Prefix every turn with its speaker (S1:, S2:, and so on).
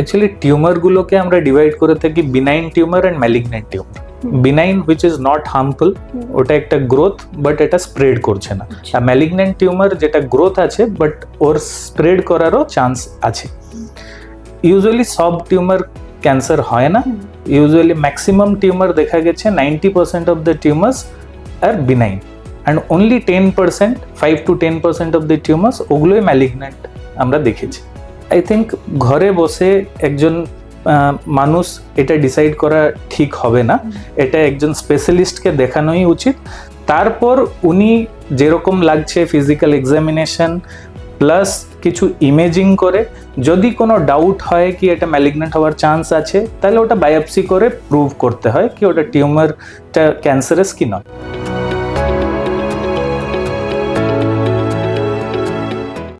S1: Actually টিউমারগুলোকে আমরা divide করে থাকি benign tumour and malignant tumour benign which is not harmful ওটা একটা গ্রোথ বাট এটা স্প্রেড করছে না।
S2: আচ্ছা।
S1: আর ম্যালিগনেন্ট টিউমার যেটা গ্রোথ আছে বাট ওর স্প্রেড করারও চান্স আছে। ইউজুয়ালি সব টিউমার ক্যান্সার হয় না। ইউজুয়ালি ম্যাক্সিমাম টিউমার দেখা গেছে ninety percent of the tumours are benign and only ten percent five to ten percent of the tumours ওগুলোই ম্যালিগনেন্ট আমরা দেখেছি। আই থিঙ্ক ঘরে বসে একজন মানুষ এটা ডিসাইড করা ঠিক হবে না। এটা একজন স্পেশালিস্টকে দেখানোই উচিত। তারপর উনি যেরকম লাগছে ফিজিক্যাল এক্সামিনেশন প্লাস কিছু ইমেজিং করে। যদি কোনো ডাউট হয় কি এটা ম্যালিগনেন্ট হওয়ার চান্স আছে তাহলে ওটা বায়োপসি করে প্রুভ করতে হয় কি ওটা টিউমারটা ক্যান্সারাস কি নয়।